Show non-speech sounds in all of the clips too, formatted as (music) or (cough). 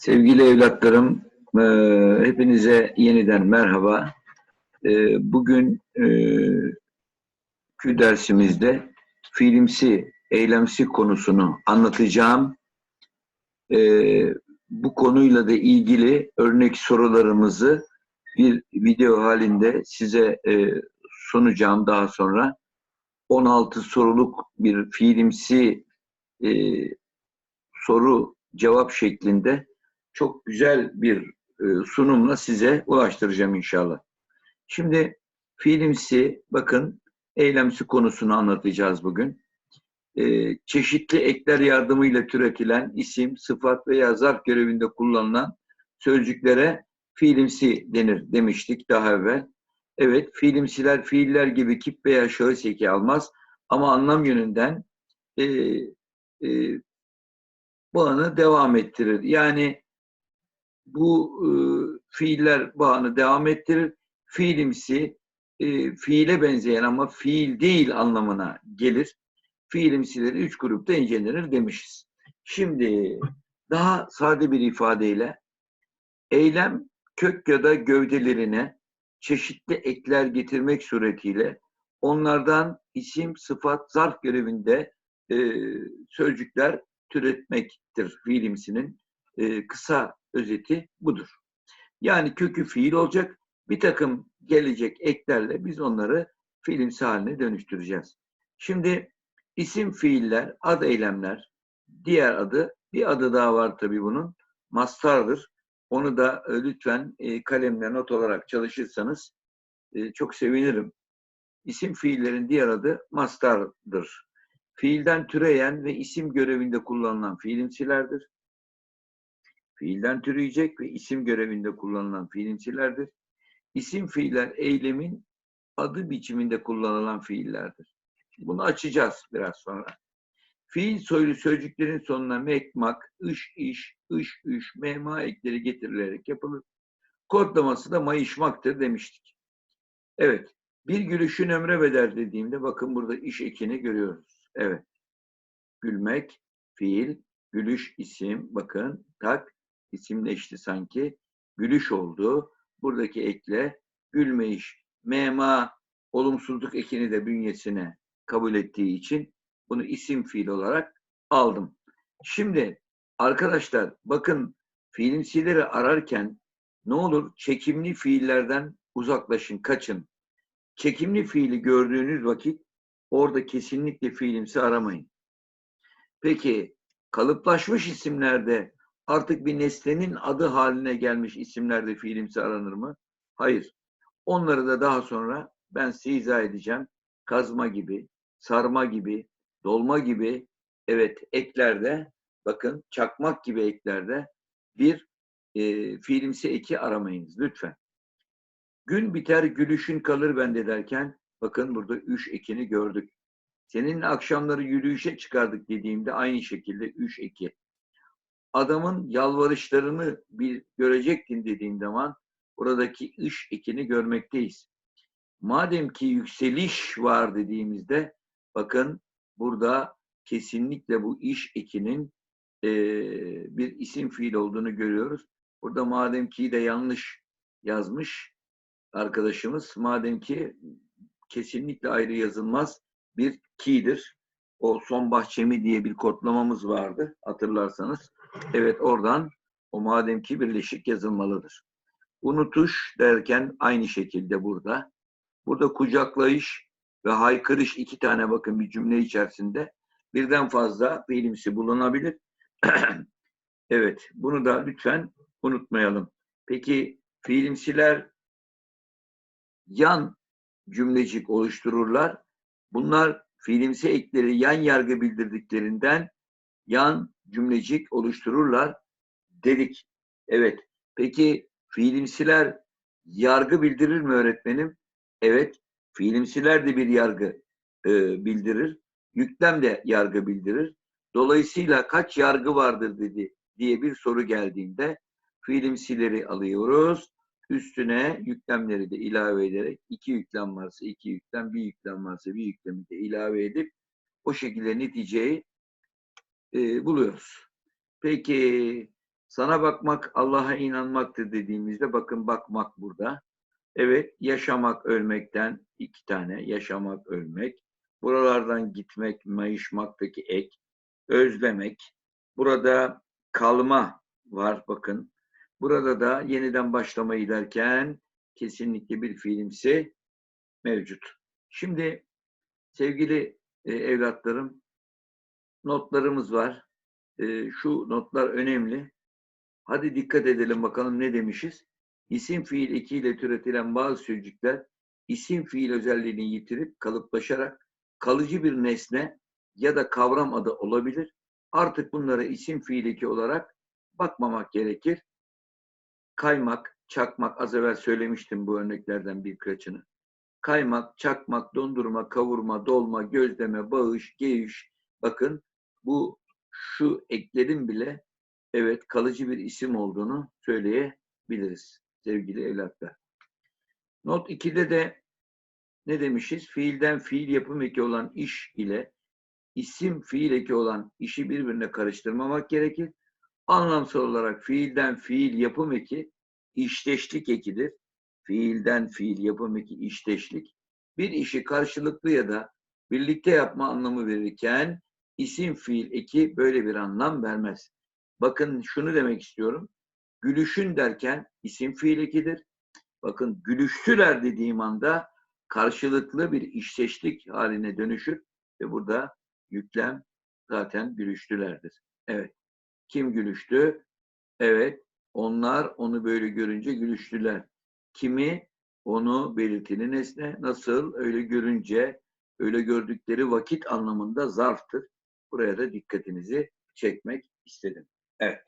Sevgili evlatlarım, e, hepinize yeniden merhaba. E, bugün e, kü dersimizde fiilimsi, eylemsi konusunu anlatacağım. E, bu konuyla da ilgili örnek sorularımızı bir video halinde size e, sunacağım daha sonra. 16 soruluk bir fiilimsi e, soru cevap şeklinde çok güzel bir e, sunumla size ulaştıracağım inşallah. Şimdi fiilimsi, bakın eylemsi konusunu anlatacağız bugün. E, çeşitli ekler yardımıyla türetilen isim, sıfat veya zarf görevinde kullanılan sözcüklere fiilimsi denir demiştik daha evvel. Evet, fiilimsiler fiiller gibi kip veya şahıs eki almaz ama anlam yönünden e, e, bağını devam ettirir. Yani bu e, fiiller bağını devam ettirir. Fiilimsi e, fiile benzeyen ama fiil değil anlamına gelir. Fiilimsileri üç grupta incelenir demişiz. Şimdi daha sade bir ifadeyle eylem kök ya da gövdelerine çeşitli ekler getirmek suretiyle onlardan isim, sıfat, zarf görevinde e, sözcükler türetmektir fiilimsinin e, kısa özeti budur. Yani kökü fiil olacak. Bir takım gelecek eklerle biz onları fiilimsi haline dönüştüreceğiz. Şimdi isim fiiller, ad eylemler, diğer adı, bir adı daha var tabii bunun, mastardır. Onu da e, lütfen e, kalemle not olarak çalışırsanız e, çok sevinirim. İsim fiillerin diğer adı mastardır. Fiilden türeyen ve isim görevinde kullanılan fiilimsilerdir. Fiilden türeyecek ve isim görevinde kullanılan fiilimsilerdir. İsim fiiller eylemin adı biçiminde kullanılan fiillerdir. Bunu açacağız biraz sonra. Fiil soylu sözcüklerin sonuna mekmak, ış iş, ış üş, mema ekleri getirilerek yapılır. Kodlaması da mayışmaktır demiştik. Evet, bir gülüşün ömre bedel dediğimde bakın burada iş ekini görüyoruz. Evet, gülmek, fiil, gülüş isim, bakın tak, isimleşti sanki. Gülüş oldu. Buradaki ekle gülmeyiş. Mema olumsuzluk ekini de bünyesine kabul ettiği için bunu isim fiil olarak aldım. Şimdi arkadaşlar bakın fiilimsileri ararken ne olur çekimli fiillerden uzaklaşın, kaçın. Çekimli fiili gördüğünüz vakit orada kesinlikle fiilimsi aramayın. Peki kalıplaşmış isimlerde artık bir nesnenin adı haline gelmiş isimlerde fiilimsi aranır mı? Hayır. Onları da daha sonra ben size izah edeceğim. Kazma gibi, sarma gibi, dolma gibi evet eklerde bakın çakmak gibi eklerde bir e, fiilimsi eki aramayınız lütfen. Gün biter gülüşün kalır bende derken bakın burada üç ekini gördük. Senin akşamları yürüyüşe çıkardık dediğimde aynı şekilde üç eki adamın yalvarışlarını bir görecektin dediğim zaman buradaki iş ekini görmekteyiz. Madem ki yükseliş var dediğimizde bakın burada kesinlikle bu iş ekinin e, bir isim fiil olduğunu görüyoruz. Burada madem ki de yanlış yazmış arkadaşımız. Madem ki kesinlikle ayrı yazılmaz bir ki'dir. O son bahçemi diye bir kodlamamız vardı hatırlarsanız. Evet oradan o madem ki birleşik yazılmalıdır. Unutuş derken aynı şekilde burada. Burada kucaklayış ve haykırış iki tane bakın bir cümle içerisinde birden fazla fiilimsi bulunabilir. (clears throat) evet bunu da lütfen unutmayalım. Peki fiilimsiler yan cümlecik oluştururlar. Bunlar fiilimsi ekleri yan yargı bildirdiklerinden yan cümlecik oluştururlar dedik. Evet. Peki fiilimsiler yargı bildirir mi öğretmenim? Evet. Fiilimsiler de bir yargı e, bildirir. Yüklem de yargı bildirir. Dolayısıyla kaç yargı vardır dedi diye bir soru geldiğinde fiilimsileri alıyoruz. Üstüne yüklemleri de ilave ederek iki yüklem varsa iki yüklem, bir yüklem varsa bir yüklemi de ilave edip o şekilde neticeyi e, buluyoruz. Peki Sana bakmak Allah'a inanmaktır dediğimizde bakın bakmak burada. Evet yaşamak ölmekten iki tane yaşamak ölmek. Buralardan gitmek mayışmaktaki ek. Özlemek. Burada kalma var bakın. Burada da yeniden başlamayı derken kesinlikle bir fiilimsi mevcut. Şimdi sevgili e, evlatlarım notlarımız var. E, şu notlar önemli. Hadi dikkat edelim bakalım ne demişiz. İsim fiil ekiyle türetilen bazı sözcükler isim fiil özelliğini yitirip kalıplaşarak kalıcı bir nesne ya da kavram adı olabilir. Artık bunlara isim fiil eki olarak bakmamak gerekir. Kaymak, çakmak az evvel söylemiştim bu örneklerden birkaçını. Kaymak, çakmak, dondurma, kavurma, dolma, gözleme, bağış, geyiş. Bakın bu şu eklerin bile evet kalıcı bir isim olduğunu söyleyebiliriz sevgili evlatlar. Not 2'de de ne demişiz? Fiilden fiil yapım eki olan iş ile isim fiil eki olan işi birbirine karıştırmamak gerekir. Anlamsal olarak fiilden fiil yapım eki işteşlik ekidir. Fiilden fiil yapım eki işteşlik. Bir işi karşılıklı ya da birlikte yapma anlamı verirken isim fiil eki böyle bir anlam vermez. Bakın şunu demek istiyorum. Gülüşün derken isim fiil ekidir. Bakın gülüştüler dediğim anda karşılıklı bir işteşlik haline dönüşür ve burada yüklem zaten gülüştülerdir. Evet. Kim gülüştü? Evet. Onlar onu böyle görünce gülüştüler. Kimi? Onu belirtili nesne. Nasıl? Öyle görünce, öyle gördükleri vakit anlamında zarftır. Buraya da dikkatinizi çekmek istedim. Evet.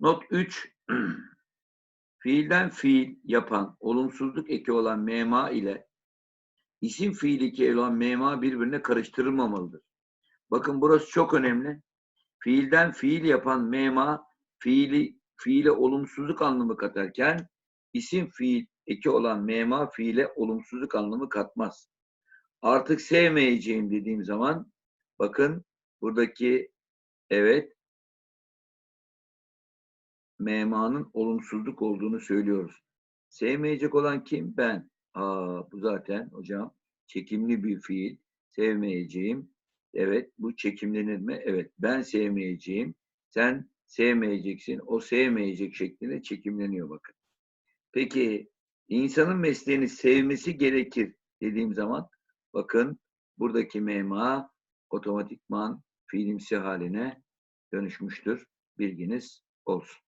Not 3. (clears throat) Fiilden fiil yapan, olumsuzluk eki olan mema ile isim fiil eki olan mema birbirine karıştırılmamalıdır. Bakın burası çok önemli. Fiilden fiil yapan mema fiili fiile olumsuzluk anlamı katarken isim fiil eki olan mema fiile olumsuzluk anlamı katmaz. Artık sevmeyeceğim dediğim zaman bakın buradaki evet memanın olumsuzluk olduğunu söylüyoruz. Sevmeyecek olan kim? Ben. Aa, bu zaten hocam çekimli bir fiil. Sevmeyeceğim. Evet bu çekimlenir mi? Evet ben sevmeyeceğim. Sen sevmeyeceksin. O sevmeyecek şeklinde çekimleniyor bakın. Peki insanın mesleğini sevmesi gerekir dediğim zaman bakın buradaki mema otomatikman fiilimsi haline dönüşmüştür. Bilginiz olsun.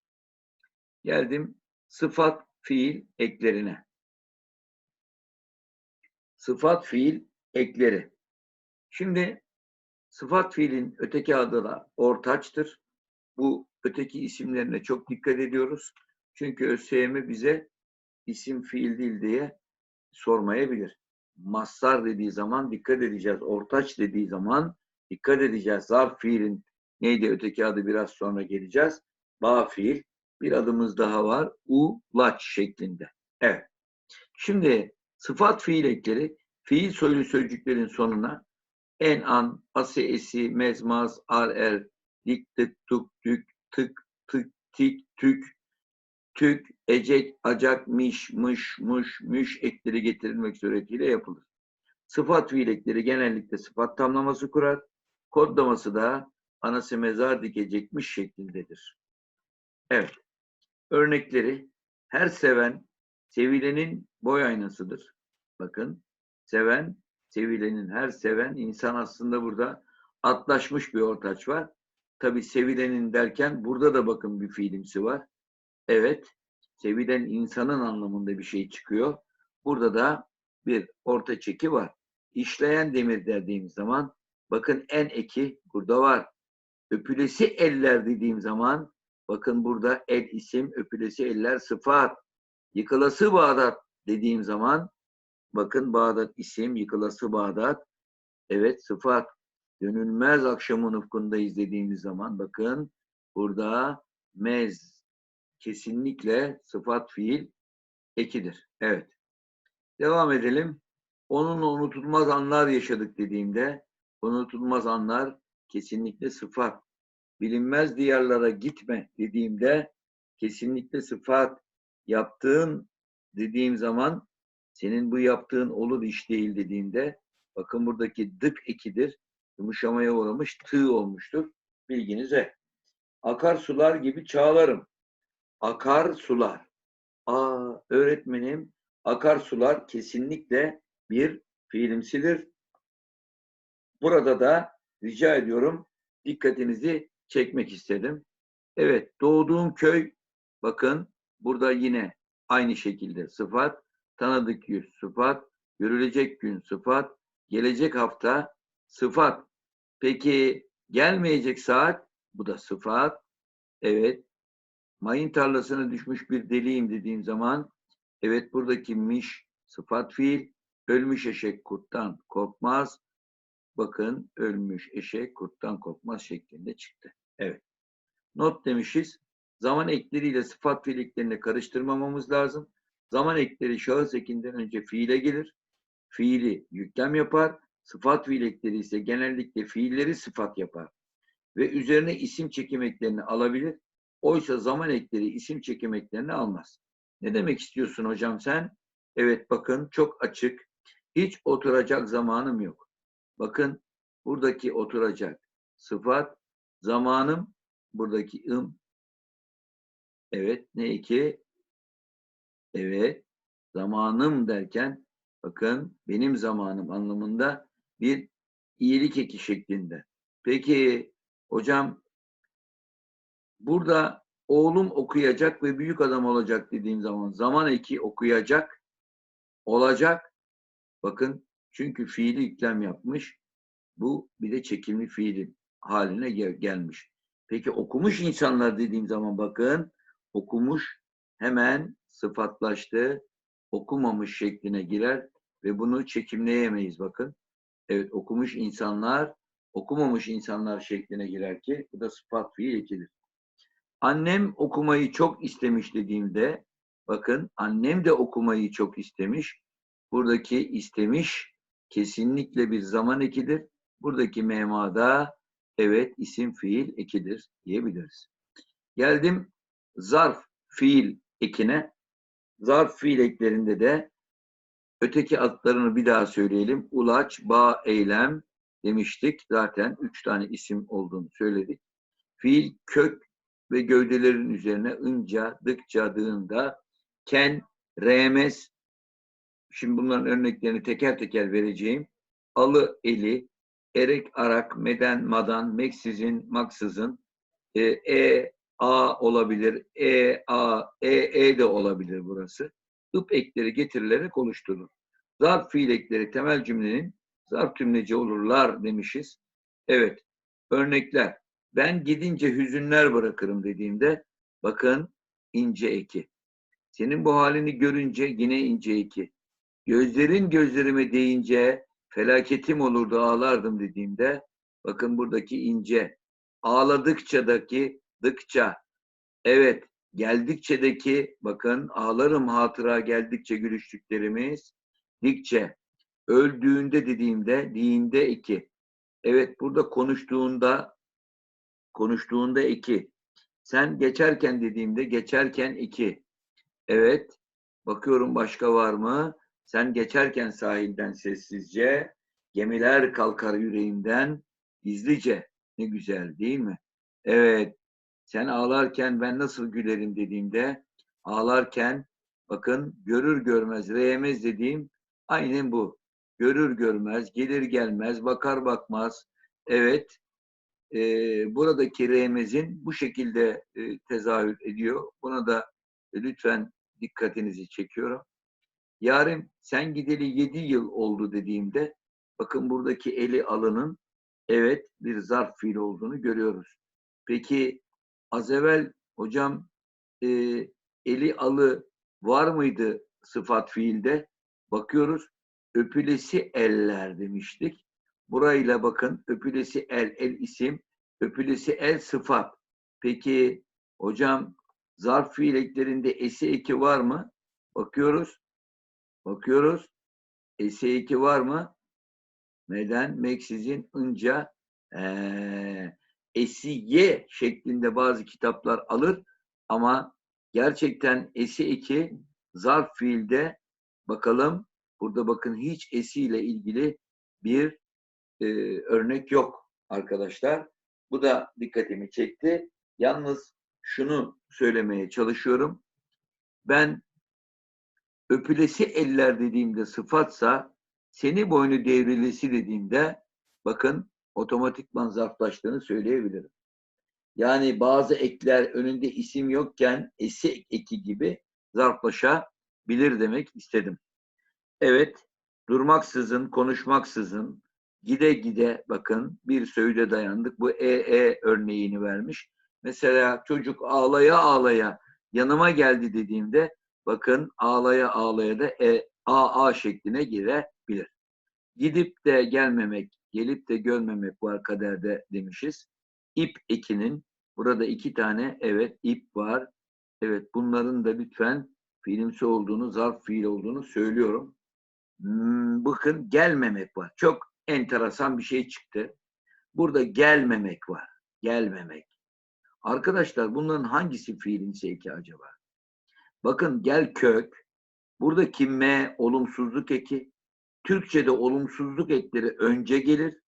Geldim sıfat fiil eklerine. Sıfat fiil ekleri. Şimdi sıfat fiilin öteki adı da ortaçtır. Bu öteki isimlerine çok dikkat ediyoruz. Çünkü ÖSYM bize isim fiil değil diye sormayabilir. Mazhar dediği zaman dikkat edeceğiz. Ortaç dediği zaman dikkat edeceğiz. Zarf fiilin neydi öteki adı biraz sonra geleceğiz. Bağ fiil bir adımız daha var. Ulaç şeklinde. Evet. Şimdi sıfat fiil ekleri fiil soylu sözcüklerin sonuna en an, ase, esi, mezmaz, ar, er, dik, tık, tuk, tük, tık, tık, tik, tük, tük, ecek, acak, miş, mış, muş, müş ekleri getirilmek suretiyle yapılır. Sıfat fiil ekleri genellikle sıfat tamlaması kurar. Kodlaması da anası mezar dikecekmiş şeklindedir. Evet. Örnekleri her seven sevilenin boy aynasıdır. Bakın seven sevilenin her seven insan aslında burada atlaşmış bir ortaç var. Tabi sevilenin derken burada da bakın bir fiilimsi var. Evet sevilen insanın anlamında bir şey çıkıyor. Burada da bir orta çeki var. İşleyen demir dediğim zaman bakın en eki burada var. Öpülesi eller dediğim zaman Bakın burada el isim, öpülesi eller sıfat. Yıkılası Bağdat dediğim zaman bakın Bağdat isim, yıkılası Bağdat. Evet sıfat. Dönülmez akşamın ufkunda izlediğimiz zaman bakın burada mez kesinlikle sıfat fiil ekidir. Evet. Devam edelim. Onun unutulmaz anlar yaşadık dediğimde unutulmaz anlar kesinlikle sıfat bilinmez diyarlara gitme dediğimde kesinlikle sıfat yaptığın dediğim zaman senin bu yaptığın olur iş değil dediğimde bakın buradaki dık ekidir. Yumuşamaya uğramış tığ olmuştur. Bilginize. Akar sular gibi çağlarım. Akar sular. Aa öğretmenim akar sular kesinlikle bir fiilimsidir. Burada da rica ediyorum dikkatinizi çekmek istedim. Evet doğduğum köy bakın burada yine aynı şekilde sıfat, tanıdık yüz sıfat, görülecek gün sıfat, gelecek hafta sıfat. Peki gelmeyecek saat bu da sıfat. Evet. Mayın tarlasına düşmüş bir deliyim dediğim zaman evet buradaki miş sıfat fiil ölmüş eşek kurttan korkmaz. Bakın ölmüş eşek kurttan korkmaz şeklinde çıktı. Evet. Not demişiz. Zaman ekleriyle sıfat fiiliklerini karıştırmamamız lazım. Zaman ekleri şahıs ekinden önce fiile gelir. Fiili yüklem yapar. Sıfat fiil ise genellikle fiilleri sıfat yapar. Ve üzerine isim çekim eklerini alabilir. Oysa zaman ekleri isim çekim eklerini almaz. Ne demek istiyorsun hocam sen? Evet bakın çok açık. Hiç oturacak zamanım yok. Bakın buradaki oturacak sıfat zamanım buradaki ım. Evet ne iki? Evet zamanım derken bakın benim zamanım anlamında bir iyilik eki şeklinde. Peki hocam burada oğlum okuyacak ve büyük adam olacak dediğim zaman zaman eki okuyacak olacak. Bakın çünkü fiili yüklem yapmış. Bu bir de çekimli fiilin haline gel gelmiş. Peki okumuş insanlar dediğim zaman bakın okumuş hemen sıfatlaştı. Okumamış şekline girer ve bunu çekimleyemeyiz bakın. Evet okumuş insanlar okumamış insanlar şekline girer ki bu da sıfat fiil ekidir. Annem okumayı çok istemiş dediğimde bakın annem de okumayı çok istemiş. Buradaki istemiş kesinlikle bir zaman ekidir. Buradaki memada evet isim fiil ekidir diyebiliriz. Geldim zarf fiil ekine. Zarf fiil eklerinde de öteki adlarını bir daha söyleyelim. Ulaç, bağ, eylem demiştik. Zaten üç tane isim olduğunu söyledik. Fiil kök ve gövdelerin üzerine ınca, dıkça, dığında, ken, remez, şimdi bunların örneklerini teker teker vereceğim. Alı, eli, erek, arak, meden, madan, meksizin, maksızın, e, e, a olabilir, e, a, e, e de olabilir burası. Ip ekleri getirilerek oluşturulur. Zarf fiil ekleri temel cümlenin zarf cümleci olurlar demişiz. Evet, örnekler. Ben gidince hüzünler bırakırım dediğimde bakın ince eki. Senin bu halini görünce yine ince eki. Gözlerin gözlerime deyince felaketim olurdu ağlardım dediğimde bakın buradaki ince ağladıkça'daki dıkça evet geldikçe'deki bakın ağlarım hatıra geldikçe gülüştüklerimiz dikçe öldüğünde dediğimde dinde iki evet burada konuştuğunda konuştuğunda iki sen geçerken dediğimde geçerken iki evet bakıyorum başka var mı sen geçerken sahilden sessizce, gemiler kalkar yüreğimden gizlice. Ne güzel değil mi? Evet, sen ağlarken ben nasıl gülerim dediğimde, ağlarken bakın görür görmez, reyemez dediğim aynen bu. Görür görmez, gelir gelmez, bakar bakmaz. Evet, e, buradaki reyemezin bu şekilde e, tezahür ediyor. Buna da e, lütfen dikkatinizi çekiyorum. Yarim sen gideli yedi yıl oldu dediğimde bakın buradaki eli alının evet bir zarf fiil olduğunu görüyoruz. Peki az evvel hocam e, eli alı var mıydı sıfat fiilde? Bakıyoruz öpülesi eller demiştik. Burayla bakın öpülesi el, el isim, öpülesi el sıfat. Peki hocam zarf fiil eklerinde esi eki var mı? Bakıyoruz Bakıyoruz. S2 var mı? Neden? Meksizin ınca ee, esiye şeklinde bazı kitaplar alır ama gerçekten esi eki zarf fiilde bakalım burada bakın hiç esiyle ilgili bir e, örnek yok arkadaşlar. Bu da dikkatimi çekti. Yalnız şunu söylemeye çalışıyorum. Ben öpülesi eller dediğimde sıfatsa seni boynu devrilesi dediğimde bakın otomatikman zarflaştığını söyleyebilirim. Yani bazı ekler önünde isim yokken esi eki gibi zarflaşabilir demek istedim. Evet, durmaksızın, konuşmaksızın, gide gide bakın bir söyle dayandık. Bu EE örneğini vermiş. Mesela çocuk ağlaya ağlaya yanıma geldi dediğimde bakın ağlaya ağlaya da e, AA şekline girebilir. Gidip de gelmemek, gelip de görmemek var kaderde demişiz. İp ekinin, burada iki tane evet ip var. Evet bunların da lütfen fiilimsi olduğunu, zarf fiil olduğunu söylüyorum. Hmm, bakın gelmemek var. Çok enteresan bir şey çıktı. Burada gelmemek var. Gelmemek. Arkadaşlar bunların hangisi fiilimsi eki acaba? Bakın gel kök. Buradaki M olumsuzluk eki. Türkçe'de olumsuzluk ekleri önce gelir.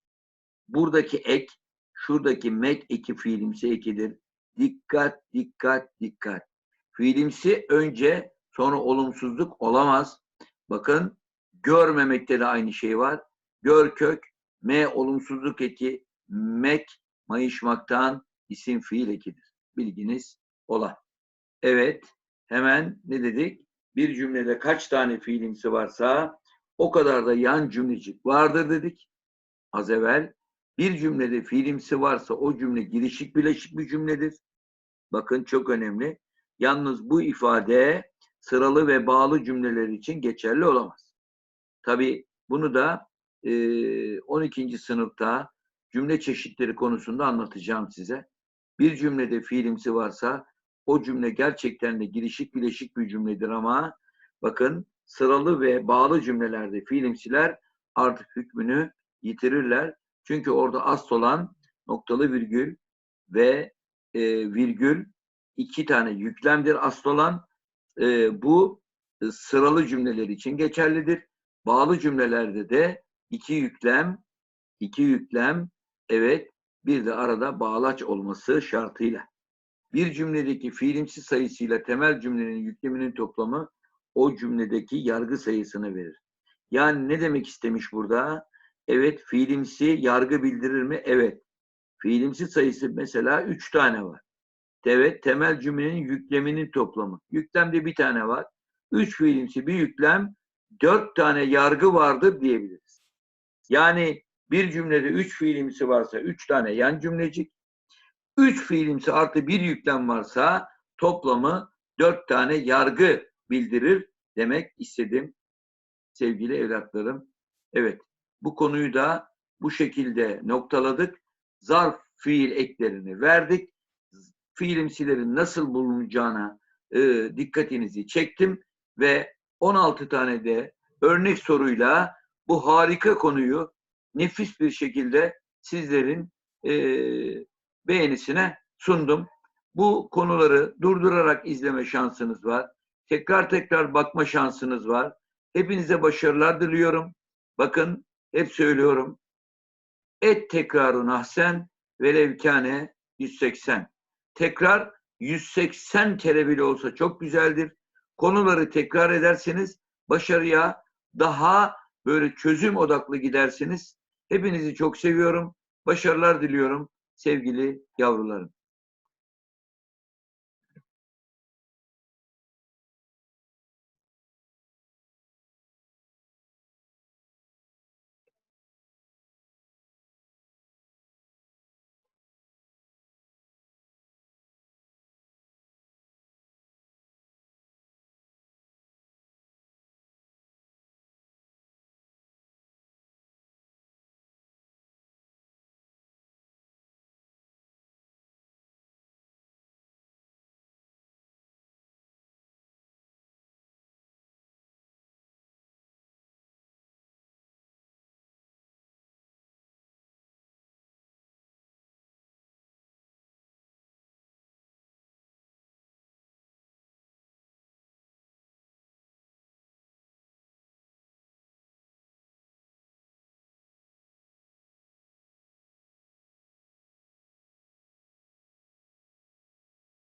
Buradaki ek, şuradaki mek eki fiilimsi ekidir. Dikkat, dikkat, dikkat. Fiilimsi önce sonra olumsuzluk olamaz. Bakın görmemekte de aynı şey var. Gör kök, M olumsuzluk eki, mek mayışmaktan isim fiil ekidir. Bilginiz ola. Evet, hemen ne dedik? Bir cümlede kaç tane fiilimsi varsa o kadar da yan cümlecik vardır dedik. Az evvel bir cümlede fiilimsi varsa o cümle girişik bileşik bir cümledir. Bakın çok önemli. Yalnız bu ifade sıralı ve bağlı cümleler için geçerli olamaz. Tabi bunu da e, 12. sınıfta cümle çeşitleri konusunda anlatacağım size. Bir cümlede fiilimsi varsa o cümle gerçekten de girişik bileşik bir cümledir ama bakın sıralı ve bağlı cümlelerde fiilimsiler artık hükmünü yitirirler. Çünkü orada asıl olan noktalı virgül ve e, virgül iki tane yüklemdir asıl olan. E, bu e, sıralı cümleler için geçerlidir. Bağlı cümlelerde de iki yüklem, iki yüklem, evet bir de arada bağlaç olması şartıyla. Bir cümledeki fiilimsi sayısıyla temel cümlenin yükleminin toplamı o cümledeki yargı sayısını verir. Yani ne demek istemiş burada? Evet fiilimsi yargı bildirir mi? Evet. Fiilimsi sayısı mesela üç tane var. Evet temel cümlenin yükleminin toplamı. Yüklemde bir tane var. Üç fiilimsi bir yüklem dört tane yargı vardır diyebiliriz. Yani bir cümlede üç fiilimsi varsa üç tane yan cümlecik, üç fiilimsi artı bir yüklem varsa toplamı dört tane yargı bildirir demek istedim sevgili evlatlarım. Evet bu konuyu da bu şekilde noktaladık. Zarf fiil eklerini verdik. Fiilimsilerin nasıl bulunacağına e, dikkatinizi çektim ve 16 tane de örnek soruyla bu harika konuyu nefis bir şekilde sizlerin e, beğenisine sundum. Bu konuları durdurarak izleme şansınız var. Tekrar tekrar bakma şansınız var. Hepinize başarılar diliyorum. Bakın hep söylüyorum. Et tekrarun ahsen velevkane 180. Tekrar 180 kere bile olsa çok güzeldir konuları tekrar ederseniz başarıya daha böyle çözüm odaklı gidersiniz. Hepinizi çok seviyorum. Başarılar diliyorum sevgili yavrularım.